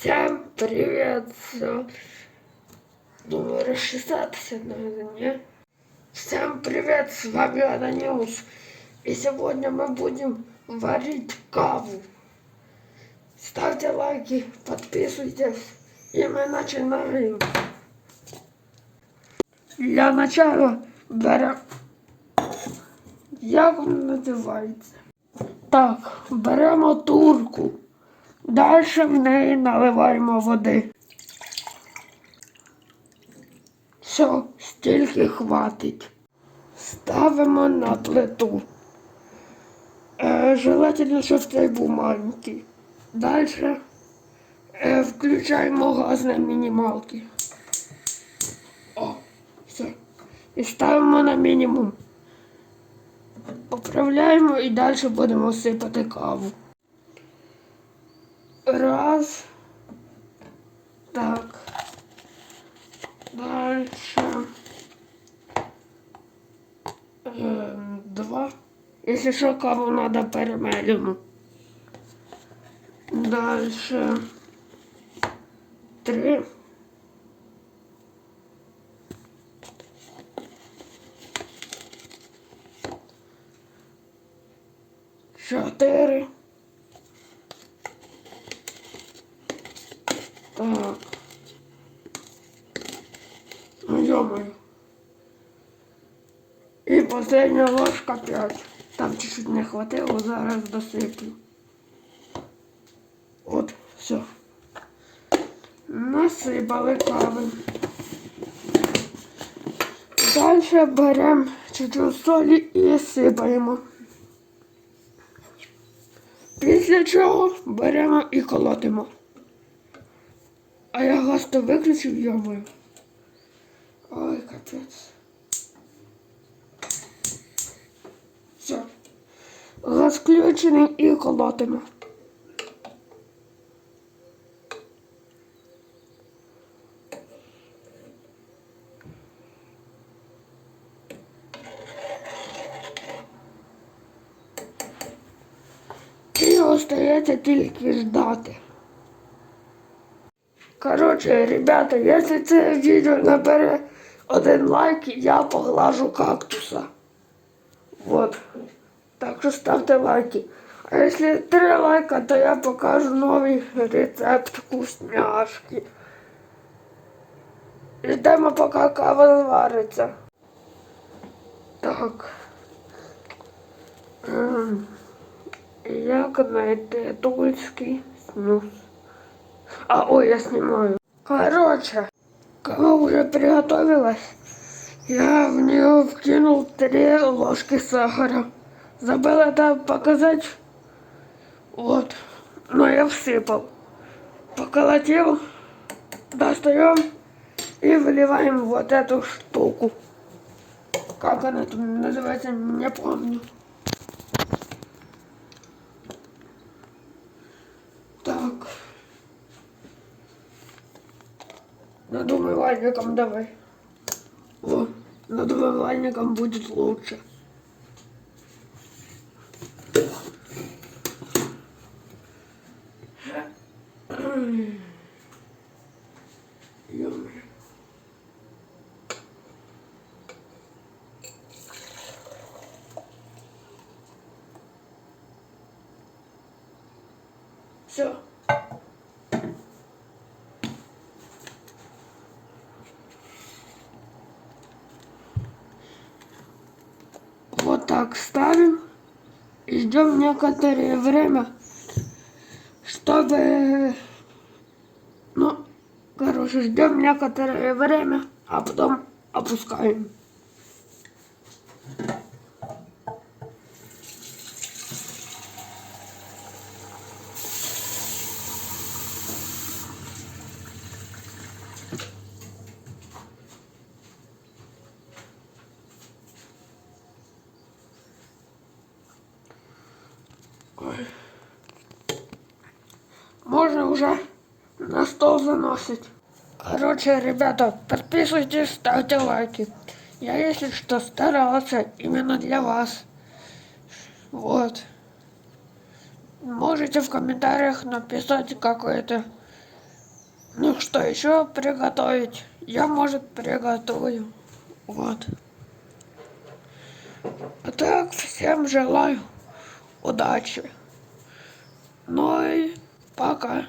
Всем привет! Всё. Думаю, расчесаться надо, не? Всем привет! С вами Ананиус. И сегодня мы будем варить каву. Ставьте лайки, подписывайтесь. И мы начинаем. Для начала берем... Як воно називається? Так, беремо турку. Далі в неї наливаємо води. Все, стільки хватить. Ставимо на плиту. Е, желательно, щоб цей був маленький. Далі е, включаємо газ на мінімалки. О, все. І ставимо на мінімум. Поправляємо і далі будемо сипати каву. Раз. Так. Дальше. Эм, два. Если что, каву надо перемелено. Дальше. Три. Чотири. Так. Ну, ё-моё. І последня ложка 5. Там чуть-чуть не хватило, зараз досиплю. От, все. Насипали кави. Далі беремо чуть-чуть солі і сипаємо. Після чого беремо і колотимо. А я газ то виключив, йомою. Ой, капець. Все. Газ включений і колотимо. Остається тільки ждати. Короче, ребята, если це відео набере один лайк, я поглажу кактуса. Вот. Так що ставте лайки. А если три лайка, то я покажу новий рецепт вкусняшки. Ждемо, поки кава звариться. Так. Ем, Як знайти тульський снюс? А, ой, я снимаю. Короче, кава уже приготовилась. Я в нее вкинул три ложки сахара. Забыл это показать. Вот. Но я всыпал. Поколотил. Достаем и выливаем вот эту штуку. Как она там называется, не помню. Над умывальником давай. О, над умывальником будет лучше. Ё-моё. Все. Так ставим и ждем некоторое время, чтобы, ну, короче, ждем некоторое время, а потом опускаем. Можно уже на стол заносить. Короче, ребята, подписывайтесь, ставьте лайки. Я, если что, старался именно для вас. Вот. Можете в комментариях написать какое-то Ну что еще приготовить? Я, может, приготовлю. Вот. А так, всем желаю удачи. Ну и пока.